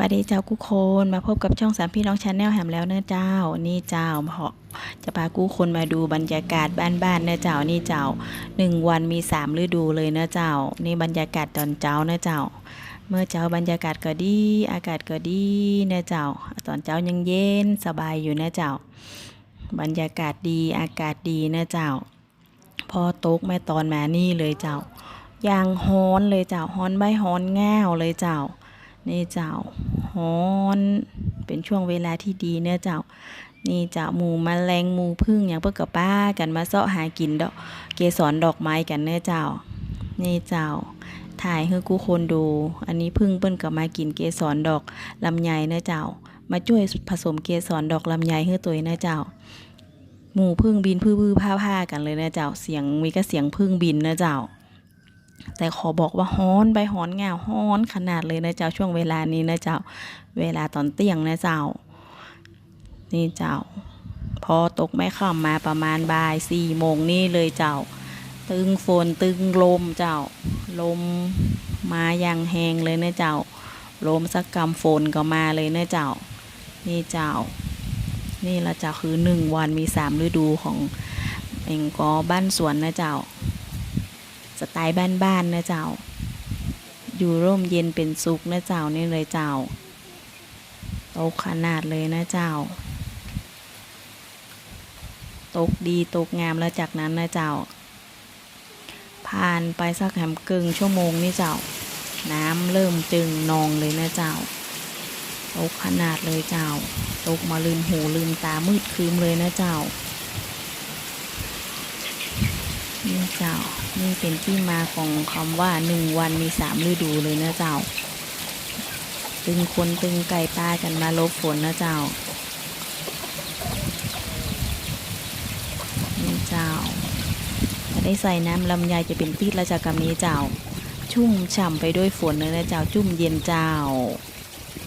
สวัสดีเจ้ากุคนมาพบกับช่องสามพี่น้องชาแนลแหมแล้วเนื้อเจ้า นี่เจ้าเพาะจะพากู้คนมาดูบรรยากาศบ้านๆเนื้อเจ้านี่เจ้าหนึ่งวันมีสามฤดูเลยเนื้อเจ้า นี่บรรยากาศตอนเช้าเนื้อะเจ้า เมื่อเช้าบรรยากาศก็ดี อากาศก็ดีเนื้อเจ้า ตอนเช้ายังเย็นสบายอยู่เนื้อเจ้า บรรยากาศดีอากาศดีเนื้อเจ้า พอตกแม่ตอนมานี่เลยเจ้า ยางฮ้อนเลยเจ้าฮ้อนใบฮ้อนง่าวเลยเจ้า นี่เจ้าฮ้อนเป็นช่วงเวลาที่ดีเนี่ยเจ้า นี่เจ้าหมูแมลงหมูพึ่งอย่างเพื่อกับป้ากันมาเสาะหากินดอกเกสรดอกไม้กันเนี่ยเจ้า นี่เจ้า ถ่ายให้กูคนดู อันนี้พึ่งเปิ้นกับมากินเกสรดอกลำไยเนะเจ้า มาช่วยผสมเกสรดอกลำไยให้ตัวเนะเจ้า หมูพึ่งบินพื้อๆผ้าๆกันเลยเนะเจ้า เสียงมีก็เสียงพึ่งบินเนะเจ้า แต่ขอบอกว่าฮ้อนใบฮ้อนงาฮ้อนขนาดเลยนะเจ้าช่วงเวลานี้นะเจ้าเวลาตอนเที่ยงนะเจ้า นี่เจ้า พอตกแม่ค่ำมาประมาณบ่ายสี่โมงนี่เลยเจ้า ตึงฝนตึงลมเจ้า ลมมาอย่างแหงเลยนะเจ้า ลมสักกำฝนก็มาเลยนะเจ้า นี่เจ้า นี่ละเจ้าคือหนึ่งวันมีสามฤดูของเองก็บ้านสวนนะเจ้า สไตล์บ้านๆนะเจ้า อยู่ร่มเย็นเป็นสุขนะเจ้านี่เลยเจ้าตกขนาดเลยนะเจ้าตกดีตกงามแล้วจากนั้นนะเจ้า ผ่านไปสักแหมกึ่งชั่วโมงนี่เจ้า น้ำเริ่มจึงนองเลยนะเจ้าตกขนาดเลยเจ้า ตกมาลืมหูลืมตามืดครึ้มเลยนะเจ้า นี่เจ้า นี่เป็นที่มาของคำว่าหนึ่งวันมีสามฤดูเลยนะเจ้า ตึงคนตึงไก่ป้ากันมาลบฝนนะเจ้า นี่เจ้าถ้าได้ใส่น้ำลำไยจะเป็นติดแล้วจากกำนี้เจ้า ชุ่มฉ่ำไปด้วยฝนเลยนะเจ้า จุ่มเย็นเจ้า